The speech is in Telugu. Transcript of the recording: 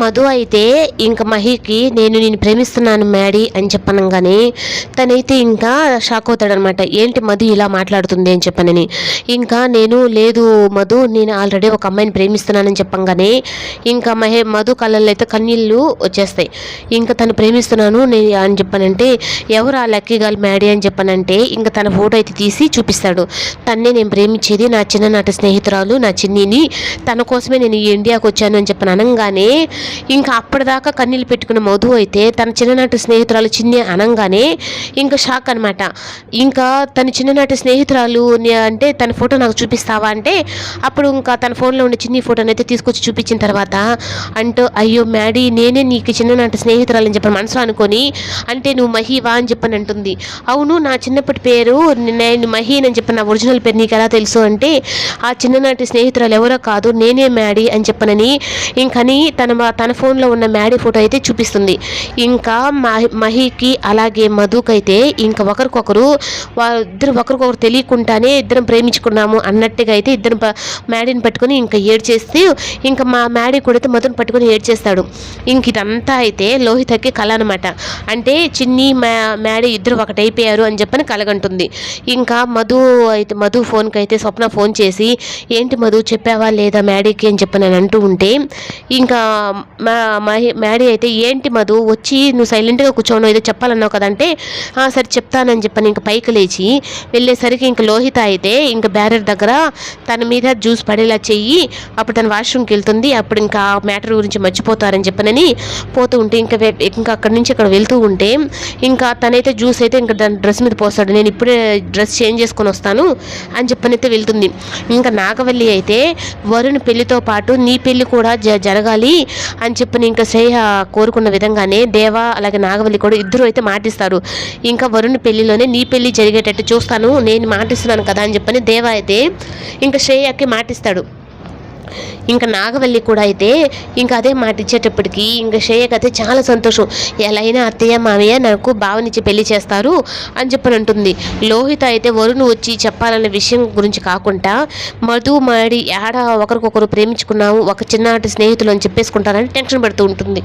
మధు అయితే ఇంక మహికి నేను నేను ప్రేమిస్తున్నాను మ్యాడీ అని చెప్పనగానే తనైతే ఇంకా షాక్ అవుతాడనమాట ఏంటి మధు ఇలా మాట్లాడుతుంది అని చెప్పనని. ఇంకా నేను లేదు మధు నేను ఆల్రెడీ ఒక అమ్మాయిని ప్రేమిస్తున్నానని చెప్పంగానే ఇంకా మహే మధు కళ్ళల్లో అయితే కన్నీళ్ళు వచ్చేస్తాయి. ఇంకా తను ప్రేమిస్తున్నాను నేను అని చెప్పానంటే ఎవరు ఆ లక్కీ గర్ల్ మ్యాడీ అని చెప్పానంటే ఇంకా తన ఫోటో అయితే తీసి చూపిస్తాడు. తన్నే నేను ప్రేమించేది నా చిన్ననాటి స్నేహితురాలు నా చిన్నిని. తన కోసమే నేను ఈ ఇండియాకి వచ్చాను అని చెప్పని అనగానే ఇంకా అప్పటిదాకా కన్నీళ్ళు పెట్టుకున్న మధు అయితే తన చిన్ననాటి స్నేహితురాలు చిన్ని అనగానే ఇంకా షాక్ అనమాట ఇంకా తన చిన్ననాటి స్నేహితురాలు అంటే తన ఫోటో నాకు చూపిస్తావా అంటే అప్పుడు ఇంకా తన ఫోన్లో ఉండే చిన్ని ఫోటోని అయితే తీసుకొచ్చి చూపించిన తర్వాత అంటూ అయ్యో మ్యాడీ నేనే నీకు చిన్ననాటి స్నేహితురాలు అని చెప్పని మనసులో అనుకొని అంటే నువ్వు మహీవా అని చెప్పని అంటుంది. అవును నా చిన్నప్పటి పేరు నేను మహీన్ అని చెప్పి నా ఒరిజినల్ పేరు నీకు ఎలా తెలుసు? అంటే ఆ చిన్ననాటి స్నేహితురాలు ఎవరో కాదు నేనే మ్యాడీ అని చెప్పనని ఇంకని తన తన ఫోన్లో ఉన్న మ్యాడీ ఫోటో అయితే చూపిస్తుంది. ఇంకా మహి మహికి అలాగే మధుకైతే ఇంకా ఒకరికొకరు వాళ్ళిద్దరు ఒకరికొకరు తెలియకుండానే ఇద్దరం ప్రేమించుకున్నాము అన్నట్టుగా అయితే ఇద్దరు మ్యాడీని పట్టుకొని ఇంకా ఏడ్చేస్తూ ఇంకా మా మ్యాడీ కూడా అయితే మధుని పట్టుకొని ఏడ్చేస్తాడు. ఇంక ఇదంతా అయితే లోహితకి కళ అనమాట అంటే చిన్ని మ్యా మ్యాడీ ఇద్దరు ఒకటైపోయారు అని చెప్పని కలగంటుంది. ఇంకా మధు అయితే మధు ఫోన్కి అయితే స్వప్న ఫోన్ చేసి ఏంటి మధు చెప్పావా లేదా మ్యాడీకి? అని చెప్పి నేను అంటూ ఉంటే ఇంకా మా మహి- మ్యాడీ అయితే ఏంటి మధు వచ్చి నువ్వు సైలెంట్గా కూర్చోను ఏదో చెప్పాలన్నావు కదంటే సరే చెప్తానని చెప్పని ఇంక పైకి లేచి వెళ్ళేసరికి ఇంక లోహిత అయితే ఇంక బ్యారర్ దగ్గర తన మీద జ్యూస్ పడేలా చెయ్యి అప్పుడు తన వాష్రూమ్కి వెళ్తుంది అప్పుడు ఇంకా మ్యాటర్ గురించి మర్చిపోతారని చెప్పనని పోతూ ఉంటే ఇంకా ఇంకా అక్కడి నుంచి ఇక్కడ వెళ్తూ ఉంటే ఇంకా తనైతే జ్యూస్ అయితే ఇంకా దాని డ్రెస్ మీద పోస్తాడు నేను ఇప్పుడే డ్రెస్ చేంజ్ చేసుకొని వస్తాను అని చెప్పనైతే వెళ్తుంది. ఇంకా నాగవల్లి అయితే వరుణ్ పెళ్ళితో పాటు నీ పెళ్ళి కూడా జ జరగాలి అని చెప్పి ఇంకా శ్రేయ కోరుకున్న విధంగానే దేవ అలాగే నాగవల్లి కూడా ఇద్దరు అయితే మాటిస్తారు. ఇంకా వరుణ్ పెళ్ళిలోనే నీ పెళ్ళి జరిగేటట్టు చూస్తాను నేను మాటిస్తున్నాను కదా అని చెప్పని దేవ అయితే ఇంకా శ్రేయకి మాటిస్తాడు. ఇంకా నాగవల్లి కూడా అయితే ఇంకా అదే మాట ఇచ్చేటప్పటికి ఇంకా శ్రేయకి అయితే చాలా సంతోషం. ఎలా అయినా అత్తయ్య మామయ్య నాకు బావనిచ్చి పెళ్ళి చేస్తారు అని చెప్పని అంటుంది. లోహిత అయితే వరుణ్ వచ్చి చెప్పాలనే విషయం గురించి కాకుండా మధు మాడి ఏడ ఒకరికొకరు ప్రేమించుకున్నాము ఒక చిన్ననాటి స్నేహితులు అని చెప్పేసుకుంటారని టెన్షన్ పడుతూ ఉంటుంది.